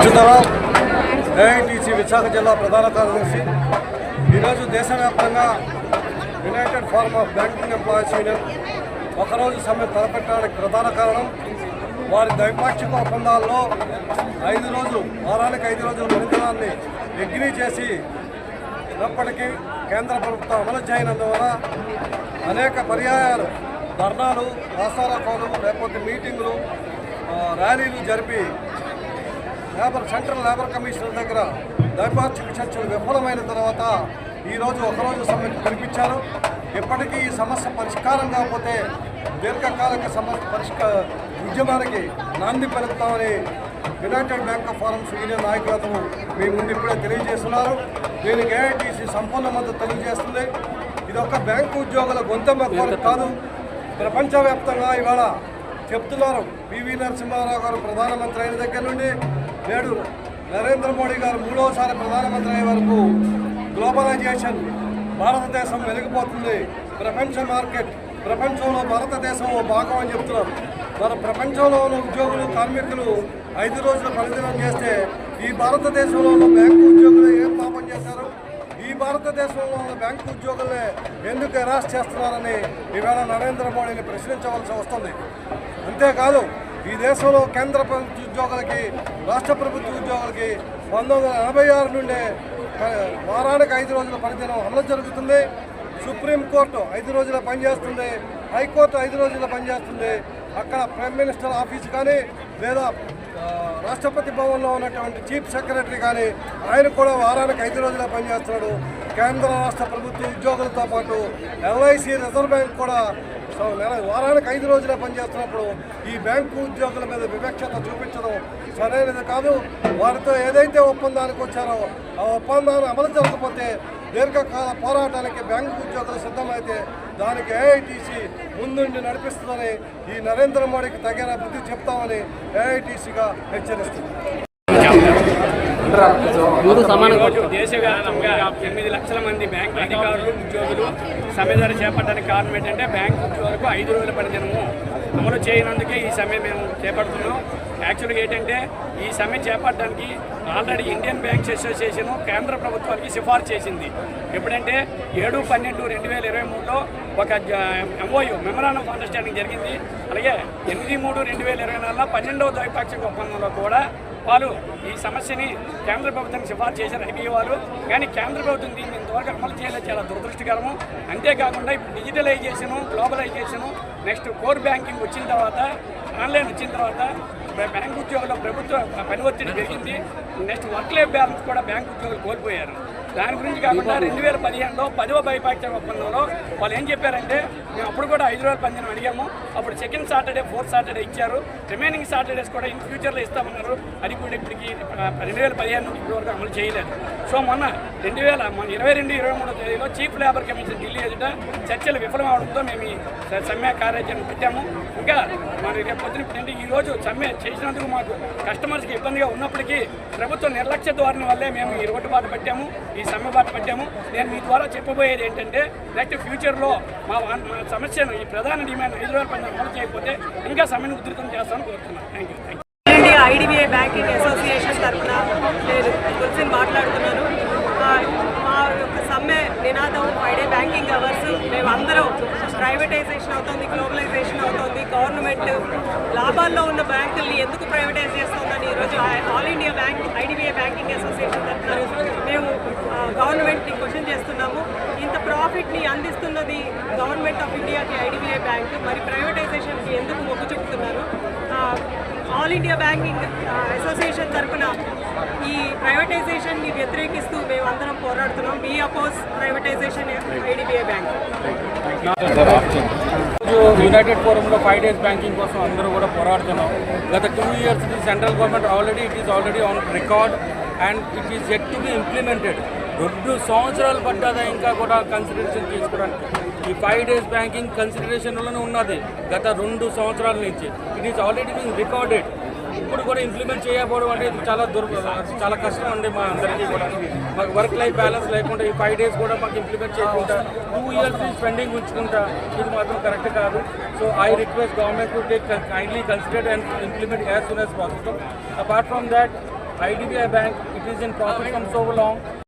Achyuta Rao AITC Visakha జిల్లా ప్రధాన కార్యదర్శి. ఈరోజు దేశవ్యాప్తంగా united forum of banking employees union ఒకరోజు సమ్మె తలపెట్టడానికి ప్రధాన కారణం వారి ద్వైపాక్షిక ఒప్పందాల్లో ఐదు రోజులు వారానికి ఐదు రోజుల నిరంతరాన్ని ఎగ్రీ చేసి ఉన్నప్పటికీ కేంద్ర ప్రభుత్వం అమలు చేయనందువల్ల అనేక పర్యాయాలు ధర్నాలు కోసం లేకపోతే మీటింగులు ర్యాలీలు జరిపి లేబర్ సెంట్రల్ లేబర్ కమిషనర్ దగ్గర ద్వైపాక్షిక చర్చలు విఫలమైన తర్వాత ఈరోజు ఒకరోజు సమ్మెను కనిపించారు ఇప్పటికీ ఈ సమస్య పరిష్కారం కాకపోతే దీర్ఘకాలిక సమస్య పరిష్కార ఉద్యమానికి నాంది పలుకుతామని united bank of forum senior నాయకులతో మీ ముందు ఇప్పుడే తెలియజేస్తున్నారు. దీనికి ఏఐటీసీ సంపూర్ణ మద్దతు తెలియజేస్తుంది. ఇది ఒక బ్యాంకు ఉద్యోగుల గొంతెమ్మ కోరిక కాదు. ప్రపంచవ్యాప్తంగా ఇవాళ చెప్తున్నారు. పివి నరసింహారావు గారు ప్రధానమంత్రి అయిన దగ్గర నుండి నేడు నరేంద్ర మోడీ గారు మూడవసారి ప్రధానమంత్రి అయ్యే వరకు గ్లోబలైజేషన్ భారతదేశం వెలిగిపోతుంది. ప్రపంచ మార్కెట్ ప్రపంచంలో భారతదేశం ఓ భాగం అని చెప్తున్నారు. మన ప్రపంచంలో ఉన్న ఉద్యోగులు కార్మికులు ఐదు రోజుల పనిదినం చేస్తే ఈ భారతదేశంలో ఉన్న బ్యాంకు ఉద్యోగులు ఏం పాపం చేశారు? ఈ భారతదేశంలో ఉన్న బ్యాంకు ఉద్యోగులే ఎందుకు ఎరాస్ చేస్తున్నారని ఈవేళ నరేంద్ర మోడీని ప్రశ్నించవలసి వస్తుంది. అంతేకాదు ఈ దేశంలో కేంద్ర ప్రభుత్వ ఉద్యోగులకి రాష్ట్ర ప్రభుత్వ ఉద్యోగులకి పంతొమ్మిది వందల ఎనభై ఆరు నుండే వారానికి ఐదు రోజుల పనిదినం అమలు జరుగుతుంది. సుప్రీంకోర్టు ఐదు రోజుల పనిచేస్తుంది. హైకోర్టు ఐదు రోజుల పనిచేస్తుంది. అక్కడ ప్రైమ్ మినిస్టర్ ఆఫీస్ కానీ లేదా రాష్ట్రపతి భవన్లో ఉన్నటువంటి చీఫ్ సెక్రటరీ కానీ ఆయన కూడా వారానికి ఐదు రోజుల పనిచేస్తున్నాడు. కేంద్ర రాష్ట్ర ప్రభుత్వ ఉద్యోగులతో పాటు ఎల్ఐసి రిజర్వ్ బ్యాంక్ కూడా నెల వారానికి ఐదు రోజులే పనిచేస్తున్నప్పుడు ఈ బ్యాంకు ఉద్యోగుల మీద వివక్షత చూపించడం సరైనది కాదు. వారితో ఏదైతే ఒప్పందానికి వచ్చారో ఆ ఒప్పందాన్ని అమలు జరగకపోతే దీర్ఘకాల పోరాటానికి బ్యాంకు ఉద్యోగులు సిద్ధమైతే దానికి ఏఐటీసీ ముందుండి నడిపిస్తుందని ఈ నరేంద్ర మోడీకి తగిన బుద్ధి చెప్తామని ఏఐటీసీగా హెచ్చరిస్తుంది ఈరోజు దేశవ్యాప్తంగా ఎనిమిది లక్షల మంది బ్యాంక్ అధికారులు ఉద్యోగులు సమ్మె చేపట్టడానికి కారణం ఏంటంటే బ్యాంక్ ఉద్యోగులకు ఐదు రోజుల పనిదినము అమలు చేయనందుకే ఈ సమ్మె మేము చేపడుతున్నాం. యాక్చువల్గా ఏంటంటే ఈ సమ్మె చేపట్టడానికి ఆల్రెడీ ఇండియన్ బ్యాంక్స్ అసోసియేషన్ కేంద్ర ప్రభుత్వానికి సిఫార్సు చేసింది. ఎప్పుడంటే ఏడు పన్నెండు రెండు వేల ఇరవై మూడులో ఒక ఎంఓయు మెమరాండం ఆఫ్ అండర్స్టాండింగ్ జరిగింది. అలాగే ఎనిమిది మూడు రెండు వేల ఇరవై నాలుగులో పన్నెండవ ద్వైపాక్షిక ఒప్పందంలో కూడా వాళ్ళు ఈ సమస్యని కేంద్ర ప్రభుత్వానికి సిఫార్సు చేశారు ఐబీఏ వాళ్ళు. కానీ కేంద్ర ప్రభుత్వం దీన్ని ఇంతవరకు అమలు చేయలేదు. చాలా దురదృష్టకరము. అంతేకాకుండా ఇప్పుడు digitalization globalization next core banking వచ్చిన తర్వాత ఆన్లైన్ వచ్చిన తర్వాత బ్యాంక్ ఉద్యోగుల ప్రభుత్వ పని ఒత్తిడి పెరిగింది. నెక్స్ట్ వర్క్ లైఫ్ బ్యాలెన్స్ కూడా బ్యాంక్ ఉద్యోగులు కోల్పోయారు. దాని గురించి కాకుండా రెండు వేల పదిహేనులో పదవ బైపాక్షిక ఒప్పందంలో వాళ్ళు ఏం చెప్పారంటే మేము అప్పుడు కూడా ఐదు రోజుల అడిగాము. అప్పుడు సెకండ్ సాటర్డే ఫోర్త్ సాటర్డే ఇచ్చారు. రిమైనింగ్ సాటర్డేస్ కూడా ఇన్ ఫ్యూచర్లో ఇస్తామన్నారు. అది కూడా ఇప్పటికి రెండు వేల పదిహేను నుండి ఇప్పటి అమలు చేయలేదు. సో మొన్న రెండు వేల మన ఇరవై రెండు ఇరవై మూడో తేదీలో చీఫ్ లేబర్ కమిషన్ ఢిల్లీ ఎదుట చర్చలు విఫలమవడంతో మేము ఈ సమ్మె కార్యాచరణ పెట్టాము. ఇంకా మన రేపు పొద్దున ఈరోజు ఈ సమ్మె చేసినందుకు మాకు కస్టమర్స్కి ఇబ్బందిగా ఉన్నప్పటికీ ప్రభుత్వ నిర్లక్ష్య ధోరణి వల్లే మేము ఈ పెట్టాము. ఈ సమ్మె బాట పెట్టాము నేను మీ ద్వారా చెప్పబోయేది ఏంటంటే నెక్స్ట్ ఫ్యూచర్లో మా మా సమస్యను ఈ ప్రధాన డిమాండ్ హైదరాబాద్ పైన అమలు చేయకపోతే ఇంకా సమ్మెను ఉధృతం చేస్తామని కోరుతున్నాను. Thank you thank you IDBI banking association తరఫున నేను తులసిని మాట్లాడుతున్నాను ఆ, మా యొక్క సమ్మె నినాదం ఫైవ్ బ్యాంకింగ్ అవర్స్ మేమందరం ప్రైవేటైజేషన్ అవుతుంది గ్లోబలైజేషన్ అవుతుంది గవర్నమెంట్ లాభాల్లో ఉన్న బ్యాంకుల్ని ఎందుకు ప్రైవేటైజ్ చేస్తుందని ఈరోజు all India bank IDBI banking association తరఫున మేము గవర్నమెంట్ని క్వశ్చన్ చేస్తున్నాము. ఇంత ప్రాఫిట్ని అందిస్తున్నది గవర్నమెంట్ ఆఫ్ ఇండియాకి ఐడిబిఐ బ్యాంక్. మరి ప్రైవేటైజేషన్కి ఎందుకు మొగ్గు చూపుతున్నారు? ఆల్ ఇండియా బ్యాంకింగ్ అసోసియేషన్ తరఫున ఈ ప్రైవేటైజేషన్ని వ్యతిరేకిస్తూ మేమందరం పోరాడుతున్నాం. We oppose privatization IDBI bank. ఈరోజు యునైటెడ్ ఫోరంలో ఫైవ్ డేస్ బ్యాంకింగ్ కోసం అందరూ కూడా పోరాడుతున్నాం. గత two years the central government already it is already on record and it is yet to be implemented రెండు సంవత్సరాలు పడ్డదా ఇంకా కూడా కన్సిడరేషన్ తీసుకోవడానికి. ఈ ఫైవ్ డేస్ బ్యాంకింగ్ కన్సిడరేషన్లోనే ఉన్నది. గత రెండు సంవత్సరాల నుంచి. It is already been recorded ఇప్పుడు కూడా ఇంప్లిమెంట్ చేయకపోవడం అంటే ఇది చాలా దుర్ చాలా కష్టం అండి మా అందరికీ కూడా. మాకు వర్క్ లైఫ్ బ్యాలెన్స్ లేకుండా ఈ ఫైవ్ డేస్ కూడా మాకు ఇంప్లిమెంట్ చేయకుండా టూ ఇయర్స్ స్పెండింగ్ ఉంచుకుంటా ఇది మాత్రం కరెక్ట్ కాదు. So I request government to take kindly consider and implement as soon as possible apart from that IDBI bank it is in profit from so long